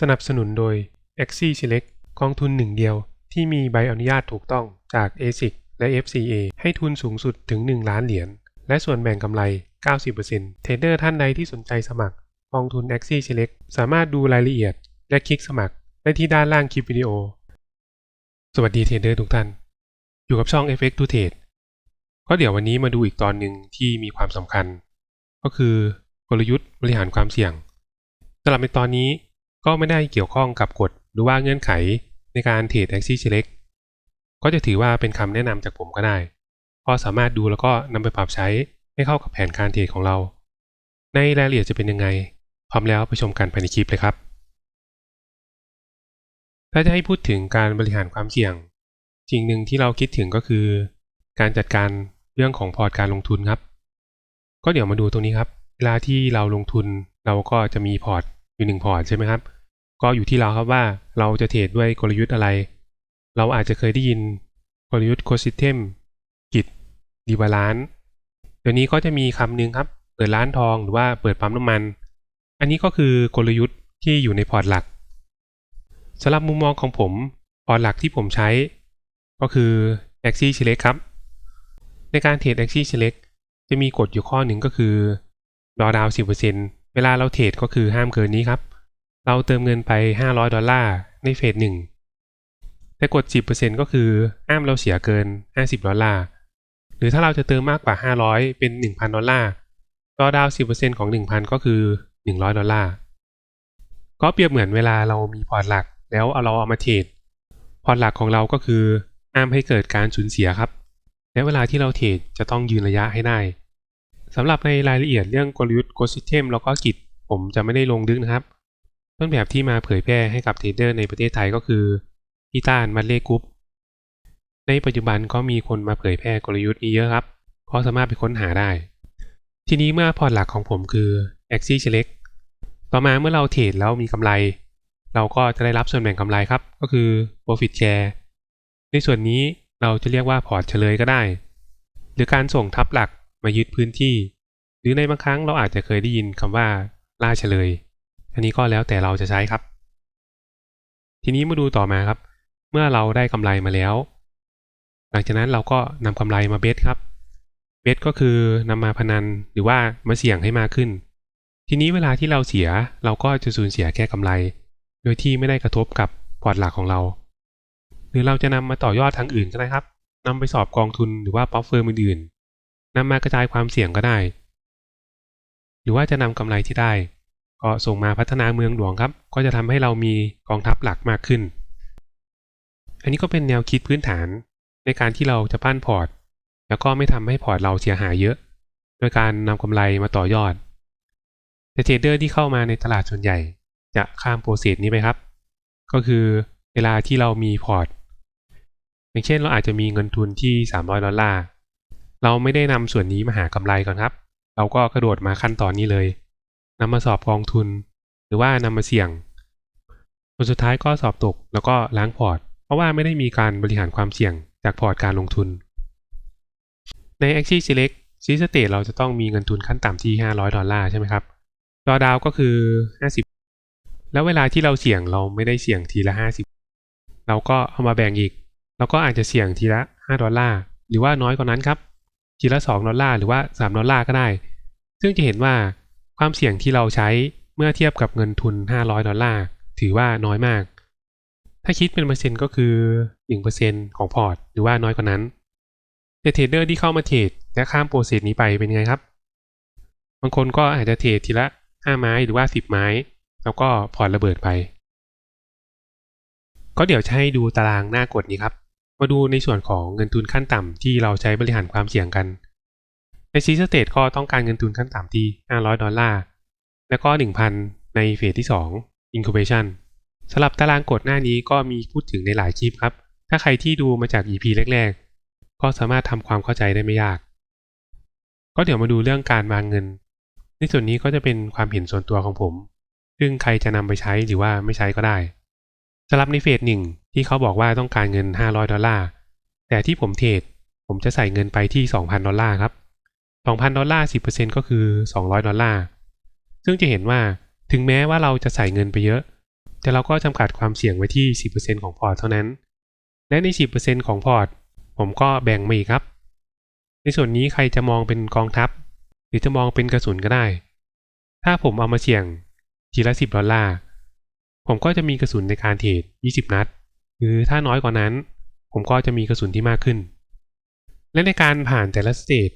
สนับสนุนโดย a x i Select กองทุนหนึ่งเดียวที่มีใบอนุญาตถูกต้องจาก ASIC และ FCA ให้ทุนสูงสุดถึง 1 ล้านเหรียญ และส่วนแบ่งกำไร 90%เทรดเดอร์ท่านใดที่สนใจสมัครกองทุน a x i Select สามารถดูรายละเอียด และคลิกสมัครได้ที่ด้านล่างคลิปวิดีโอ สวัสดีเทรดเดอร์ทุกท่าน อยู่กับช่อง FX to Trade ก็เดี๋ยววันนี้มาดูอีกตอนหนึ่งที่มีความสำคัญ ก็คือกลยุทธ์บริหารความเสี่ยงสำหรับในตอนนี้ ก็ไม่ได้เกี่ยวข้องกับกฎหรือว่าเงื่อนไขในการเทรด a x i Select ก็จะถือว่าเป็นคำแนะนำจากผมก็ได้ก็สามารถดูแล้วก็นำไปปรับใช้ให้เข้ากับแผนการเทรดของเรา ในรายละเอียดจะเป็นยังไง พร้อมแล้วไปชมกันภายในคลิปเลยครับ ถ้าจะให้พูดถึงการบริหารความเสี่ยงสิ่งหนึ่งที่เราคิดถึงก็คือ การจัดการเรื่องของพอร์ตการลงทุนครับ ก็เดี๋ยวมาดูตรงนี้ครับ เวลาที่เราลงทุนเราก็จะมีพอร์ตอยู่หนึ่งพอร์ตใช่ไหมครับ ก็อยู่ที่เราครับว่าเราจะเทรดด้วยกลยุทธ์อะไร เราอาจจะเคยได้ยินกลยุทธ์โคซิเทมกิจดีบาลานเดี๋ยวนี้ก็จะมีคำหนึ่งครับ เปิดร้านทองหรือว่าเปิดปั๊มน้ำมัน อันนี้ก็คือกลยุทธ์ที่อยู่ในพอร์ตหลักสำหรับมุมมองของผมพอร์ตหลักที่ผมใช้ ก็คือ a x i Select ครับ ในการเทรด a x i Select จะมีกฎอยู่ข้อหนึ่งก็คือรอดาว10%เวลาเราเทรดก็คือห้ามเกินนี้ครับ เราเติมเงินไป 500 ดอลลาร์ในเฟสหนึ่งแต่กด 10%ก็คือห้ามเราเสียเกิน 50 ดอลลาร์ หรือถ้าเราจะเติมมากกว่า 500 เป็น 1,000 ดอลลาร์รอดาว 10%ของ 1,000 ก็คือ 100 ดอลลาร์ ก็เปรียบเหมือนเวลาเรามีพอร์ตหลัก แล้วเอาเราเอามาเทรด พอร์ตหลักของเราก็คือห้ามให้เกิดการสูญเสียครับ และเวลาที่เราเทรดจะต้องยืนระยะให้ได้สำหรับในรายละเอียดเรื่องกลยุทธ์ Ghost System แล้วก็กิจผมจะไม่ได้ลงลึกนะครับ ต้นแบบที่มาเผยแพร่ให้กับเทรดเดอร์ในประเทศไทยก็คือพี่ต้านมัดเล่กรุ๊ปในปัจจุบันก็มีคนมาเผยแพร่กลยุทธ์นี้เยอะครับก็สามารถไปค้นหาได้ ทีนี้เมื่อพอร์ตหลักของผมคือ a x i Select ต่อมาเมื่อเราเทรดแล้วมีกำไร เราก็จะได้รับส่วนแบ่งกำไรครับ ก็คือ Profit Share ในส่วนนี้เราจะเรียกว่าพอร์ตเฉลยก็ได้ หรือการส่งทับหลักมายึดพื้นที่ หรือในบางครั้งเราอาจจะเคยได้ยินคำว่าล่าเฉลย อันนี้ก็แล้วแต่เราจะใช้ครับ ทีนี้มาดูต่อมาครับ เมื่อเราได้กำไรมาแล้ว หลังจากนั้นเราก็นำกำไรมาเบสครับ เบสก็คือนำมาพนันหรือว่ามาเสี่ยงให้มากขึ้น ทีนี้เวลาที่เราเสียเราก็จะสูญเสียแค่กำไร โดยที่ไม่ได้กระทบกับพอร์ตหลักของเรา หรือเราจะนำมาต่อยอดทางอื่นก็ได้ครับนำไปสอบกองทุนหรือว่าป๊อปเฟิร์มอื่นๆนำมากระจายความเสี่ยงก็ได้ หรือว่าจะนำกำไรที่ได้ ก็ส่งมาพัฒนาเมืองหลวงครับ ก็จะทำให้เรามีกองทัพหลักมากขึ้น อันนี้ก็เป็นแนวคิดพื้นฐานในการที่เราจะปั้นพอร์ต แล้วก็ไม่ทำให้พอร์ตเราเสียหายเยอะ โดยการนำกำไรมาต่อยอด แต่เทรดเดอร์ที่เข้ามาในตลาดส่วนใหญ่ จะข้ามโปรเซสนี้ไปครับ ก็คือเวลาที่เรามีพอร์ต อย่างเช่นเราอาจจะมีเงินทุนที่ 300 ดอลลาร์ เราไม่ได้นำส่วนนี้มาหากำไรก่อนครับ เราก็กระโดดมาขั้นตอนนี้เลย นำมาสอบกองทุน หรือว่านำมาเสี่ยงผลสุดท้ายก็สอบตกแล้วก็ล้างพอร์ต เพราะว่าไม่ได้มีการบริหารความเสี่ยงจากพอร์ตการลงทุน ใน a x i Select ซีสเตทเราจะต้องมีเงินทุนขั้นต่ำที่ 500 ดอลลาร์ใช่ไหมครับดอดาวก็คือ 50 แล้วเวลาที่เราเสี่ยงเราไม่ได้เสี่ยงทีละ 50 เราก็เอามาแบ่งอีกเราก็อาจจะเสี่ยงทีละ 5 ดอลลาร์ หรือว่าน้อยกว่านั้นครับ ทีละ 2 ดอลลาร์ หรือว่า 3 ดอลลาร์ก็ได้ ซึ่งจะเห็นว่า ความเสี่ยงที่เราใช้เมื่อเทียบกับเงินทุน 500 ดอลลาร์ ถือว่าน้อยมาก ถ้าคิดเป็นเปอร์เซ็นต์ก็คือ 1%ของพอร์ต หรือว่าน้อยกว่านั้นแต่เทรดเดอร์ที่เข้ามาเทรดและข้ามโปรเซสนี้ไปเป็นไงครับ บางคนก็อาจจะเทรดทีละ 5 ไม้หรือว่า 10 ไม้ แล้วก็พอร์ตระเบิดไป ก็เดี๋ยวจะให้ดูตารางหน้ากฎนี้ครับ มาดูในส่วนของเงินทุนขั้นต่ำที่เราใช้บริหารความเสี่ยงกัน ในซีสเตทก็ต้องการเงินทุนขั้นต่ำที่ 500 ดอลลาร์ แล้วก็ 1,000 ในเฟสที่ 2 incubation สำหรับตารางกฎหน้านี้ก็มีพูดถึงในหลายคลิปครับ ถ้าใครที่ดูมาจาก EP แรกๆ ก็สามารถทำความเข้าใจได้ไม่ยาก ก็เดี๋ยวมาดูเรื่องการวางเงิน ในส่วนนี้ก็จะเป็นความเห็นส่วนตัวของผม ซึ่งใครจะนำไปใช้หรือว่าไม่ใช้ก็ได้สำหรับในเฟสหนึ่งที่เขาบอกว่าต้องการเงิน 500 ดอลลาร์ แต่ที่ผมเทรดผมจะใส่เงินไปที่ 2,000 ดอลลาร์ครับ 2,000 ดอลลาร์ 10%ก็คือ 200 ดอลลาร์ ซึ่งจะเห็นว่าถึงแม้ว่าเราจะใส่เงินไปเยอะ แต่เราก็จำกัดความเสี่ยงไว้ที่ 10%ของพอร์ตเท่านั้น และใน 10%ของพอร์ต ผมก็แบ่งมาอีกครับ ในส่วนนี้ใครจะมองเป็นกองทัพ หรือจะมองเป็นกระสุนก็ได้ ถ้าผมเอามาเสี่ยงทีละ 10 ดอลลาร์ ผมก็จะมีกระสุนในการเทรด 20 นัด หรือถ้าน้อยกว่านั้น ผมก็จะมีกระสุนที่มากขึ้น และในการผ่านแต่ละสเตจ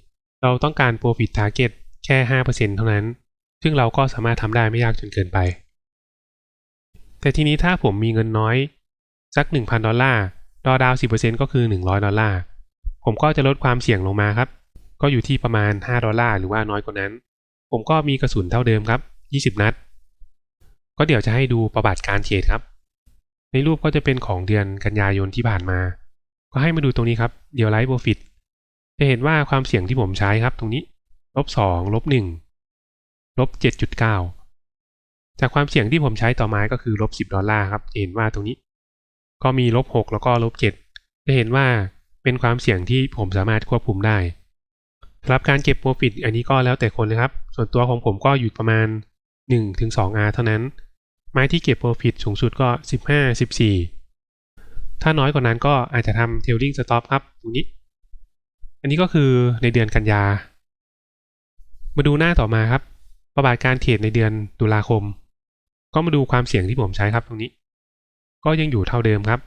เราต้องการ Profit Target แค่ 5%เท่านั้น ซึ่งเราก็สามารถทำได้ไม่ยากจนเกินไป แต่ทีนี้ถ้าผมมีเงินน้อย สัก 1,000 ดอลลาร์ดอดาว 10%ก็คือ 100 ดอลลาร์ ผมก็จะลดความเสี่ยงลงมาครับ ก็อยู่ที่ประมาณ 5 ดอลลาร์หรือว่าน้อยกว่านั้น ผมก็มีกระสุนเท่าเดิมครับ 20 นัด ก็เดี๋ยวจะให้ดูประวัติการเทรดครับ ในรูปก็จะเป็นของเดือนกันยายนที่ผ่านมา ก็ให้มาดูตรงนี้ครับ เดี๋ยวไลฟ์โปรฟิต จะเห็นว่าความเสี่ยงที่ผมใช้ครับตรงนี้ลบสองลบหนึ่งลบเจ็ดจุดเก้าจากความเสี่ยงที่ผมใช้ต่อมาก็คือลบสิบดอลลาร์ครับเห็นว่าตรงนี้ ก็มีลบหกแล้วก็ลบเจ็ดจะเห็นว่าเป็นความเสี่ยงที่ผมสามารถควบคุมได้สำหรับการเก็บโปรฟิตอันนี้ก็แล้วแต่คนเลยครับ ส่วนตัวของผมก็อยู่ประมาณ 1-2R เท่านั้น ไม้ที่เก็บโปรฟิตสูงสุดก็ 15-14 ถ้าน้อยกว่านั้นก็อาจจะทำเทลลิงสต็อปครับตรงนี้ อันนี้ก็คือในเดือนกันยา มาดูหน้าต่อมาครับ ประบาทการเทรดในเดือนตุลาคม ก็มาดูความเสี่ยงที่ผมใช้ครับตรงนี้ ก็ยังอยู่เท่าเดิมครับ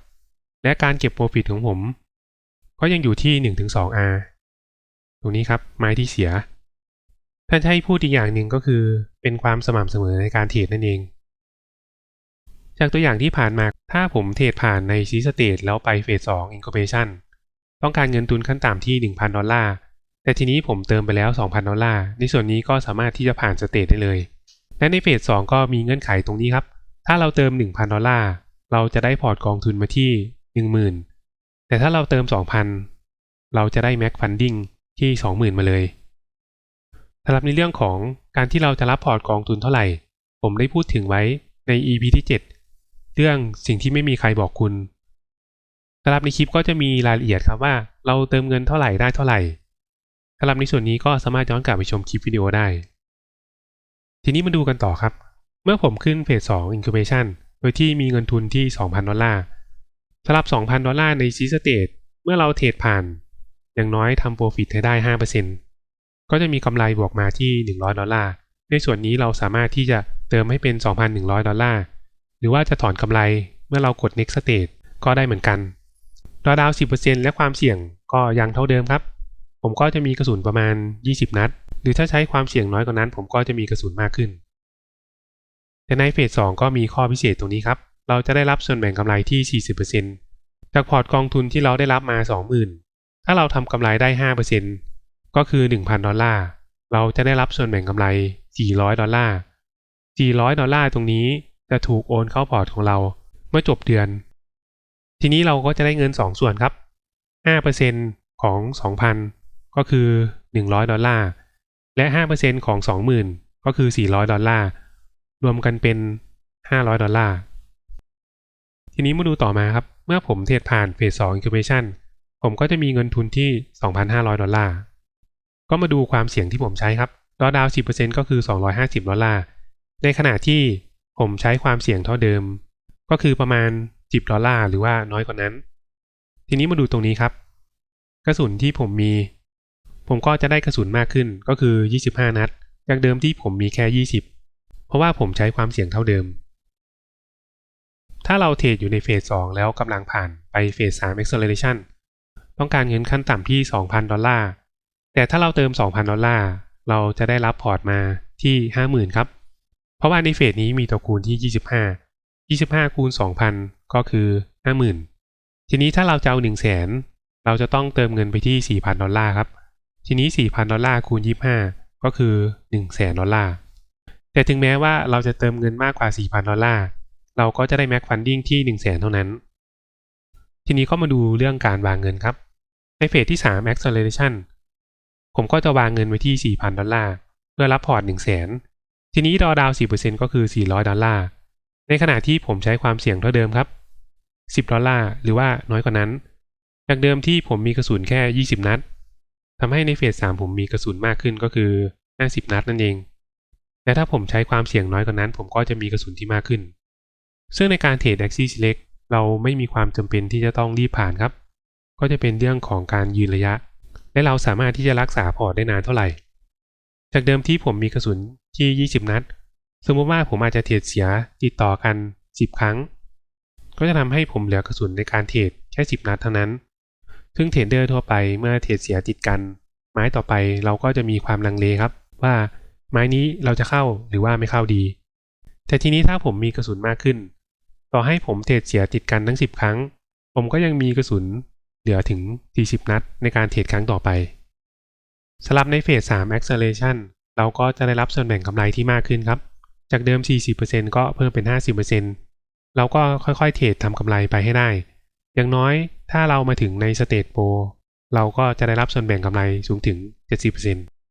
และการเก็บโปรฟิตของผม ก็ยังอยู่ที่ 1-2R ตรงนี้ครับไม้ที่เสีย ถ้าจะให้พูดอีกอย่างหนึ่งก็คือเป็นความสม่ำเสมอในการเทรดนั่นเอง จากตัวอย่างที่ผ่านมาถ้าผมเทรดผ่านในซีสเตทแล้วไปเฟส2 incubation ต้องการเงินทุนขั้นต่ำที่ 1,000 ดอลลาร์ แต่ทีนี้ผมเติมไปแล้ว 2,000 ดอลลาร์ ในส่วนนี้ก็สามารถที่จะผ่านสเตทได้เลย และในเฟส2ก็มีเงื่อนไขตรงนี้ครับ ถ้าเราเติม 1,000 ดอลลาร์ เราจะได้พอร์ตกองทุนมาที่ 10,000 แต่ถ้าเราเติม 2,000 เราจะได้แม็กฟันดิ้งที่ 20,000 มาเลยสำหรับในเรื่องของการที่เราจะรับพอร์ตกองทุนเท่าไหร่ ผมได้พูดถึงไว้ใน EP ที่ 7 เรื่องสิ่งที่ไม่มีใครบอกคุณ รับในคลิปก็จะมีรายละเอียดครับว่า เราเติมเงินเท่าไหร่ได้เท่าไหร่สำหรับในส่วนนี้ก็สามารถย้อนกลับไปชมคลิปวิดีโอได้ ทีนี้มาดูกันต่อครับ เมื่อผมขึ้นเฟส2 incubation โดยที่มีเงินทุนที่ 2,000 ดอลลาร์สำหรับ 2,000 ดอลลาร์ในซีสเตทเมื่อเราเทรดผ่าน อย่างน้อยทำโปรฟิตให้ได้ 5%ก็จะมีกำไรบวกมาที่ 100 ดอลลาร์ ในส่วนนี้เราสามารถที่จะเติมให้เป็น 2,100 ดอลลาร์ หรือว่าจะถอนกำไรเมื่อเรากด next stage ก็ได้เหมือนกัน ดอดาว 10%และความเสี่ยงก็ยังเท่าเดิมครับ ผมก็จะมีกระสุนประมาณ 20 นัด หรือถ้าใช้ความเสี่ยงน้อยกว่านั้น ผมก็จะมีกระสุนมากขึ้น แต่ในเฟส 2 ก็มีข้อพิเศษตรงนี้ครับ เราจะได้รับส่วนแบ่งกำไรที่ 40%จากพอร์ตกองทุนที่เราได้รับมา 20,000 ถ้าเราทำกำไรได้ 5%ก็คือ 1,000 ดอลลาร์ เราจะได้รับส่วนแบ่งกำไร 400 ดอลลาร์ 400 ดอลลาร์ตรงนี้จะถูกโอนเข้าพอร์ตของเราเมื่อจบเดือน ทีนี้เราก็จะได้เงิน 2 ส่วนครับ 5%ของ 2,000 ก็คือ 100 ดอลลาร์ และ 5%ของ 20,000 ก็คือ 400 ดอลลาร์ รวมกันเป็น 500 ดอลลาร์ ทีนี้มาดูต่อมาครับ เมื่อผมเทรดผ่านเฟส2 incubation ผมก็จะมีเงินทุนที่ 2,500 ดอลลาร์ ก็มาดูความเสี่ยงที่ผมใช้ครับดอดาว 10%ก็คือ 250 ดอลลาร์ ในขณะที่ผมใช้ความเสี่ยงเท่าเดิม ก็คือประมาณ 10 ดอลลาร์หรือว่าน้อยกว่านั้น ทีนี้มาดูตรงนี้ครับ กระสุนที่ผมมี ผมก็จะได้กระสุนมากขึ้นก็คือ 25 นัด จากเดิมที่ผมมีแค่ 20 เพราะว่าผมใช้ความเสี่ยงเท่าเดิม ถ้าเราเทรดอยู่ในเฟส2แล้วกำลังผ่านไปเฟส3 acceleration ต้องการเงินขั้นต่ำที่ 2,000 ดอลลาร์ แต่ถ้าเราเติม 2,000 ดอลลาร์ เราจะได้รับพอร์ตมาที่ 50,000 ครับ เพราะว่าในเฟสนี้มีตัวคูณที่ 25 25 คูณ 2,000 ก็คือ 50,000 ทีนี้ถ้าเราจะเอา100,000เราจะต้องเติมเงินไปที่ 4,000 ดอลลาร์ครับ ทีนี้ 4,000 ดอลลาร์คูณ 25 ก็คือ 100,000ดอลลาร์ แต่ถึงแม้ว่าเราจะเติมเงินมากกว่า 4,000 ดอลลาร์ เราก็จะได้แม็กฟันดิ้งที่ 100,000เท่านั้น ทีนี้ก็มาดูเรื่องการวางเงินครับ ในเฟสที่ 3 acceleration ผมก็จะวางเงินไว้ที่ 4,000 ดอลลาร์ เพื่อรับพอร์ต 100,000ทีนี้ดอดาว10%ก็คือ 400 ดอลลาร์ ในขณะที่ผมใช้ความเสี่ยงเท่าเดิมครับ 10 ดอลลาร์ หรือว่าน้อยกว่านั้น จากเดิมที่ผมมีกระสุนแค่ 20 นัดทำให้ในเฟส 3 ผมมีกระสุนมากขึ้นก็คือ 50 นัดนั่นเอง และถ้าผมใช้ความเสี่ยงน้อยกว่านั้น ผมก็จะมีกระสุนที่มากขึ้น ซึ่งในการเทรด Axis Select เราไม่มีความจำเป็นที่จะต้องรีบผ่านครับ ก็จะเป็นเรื่องของการยืนระยะ และเราสามารถที่จะรักษาพอร์ตได้นานเท่าไหร่ จากเดิมที่ผมมีกระสุนที่ 20 นัด สมมติว่าผมอาจจะเทรดเสียติดต่อกัน 10 ครั้ง ก็จะทำให้ผมเหลือกระสุนในการเทรดแค่ 10 นัดเท่านั้น ซึ่งเทรดเดอร์ทั่วไปเมื่อเทรดเสียติดกัน ไม้ต่อไปเราก็จะมีความลังเลครับ ว่าไม้นี้เราจะเข้าหรือว่าไม่เข้าดี แต่ทีนี้ถ้าผมมีกระสุนมากขึ้น ต่อให้ผมเทรดเสียติดกันทั้ง 10 ครั้ง ผมก็ยังมีกระสุนเหลือถึง 40 นัด ในการเทรดครั้งต่อไปสำหรับในเฟส3 acceleration เราก็จะได้รับส่วนแบ่งกำไรที่มากขึ้นครับ จากเดิม 40%ก็เพิ่มเป็น 50% เราก็ค่อยๆเทรดทำกำไรไปให้ได้ อย่างน้อยถ้าเรามาถึงในสเตจโปรเราก็จะได้รับส่วนแบ่งกำไรสูงถึง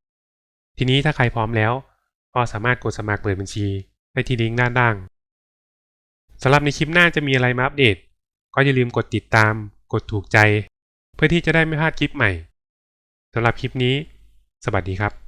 70%ทีนี้ถ้าใครพร้อมแล้ว ก็สามารถกดสมัครเปิดบัญชีได้ที่ลิงก์ด้านล่างสำหรับในคลิปหน้าจะมีอะไรมาอัปเดต ก็อย่าลืมกดติดตาม กดถูกใจ เพื่อที่จะได้ไม่พลาดคลิปใหม่สำหรับคลิปนี้ สวัสดีครับ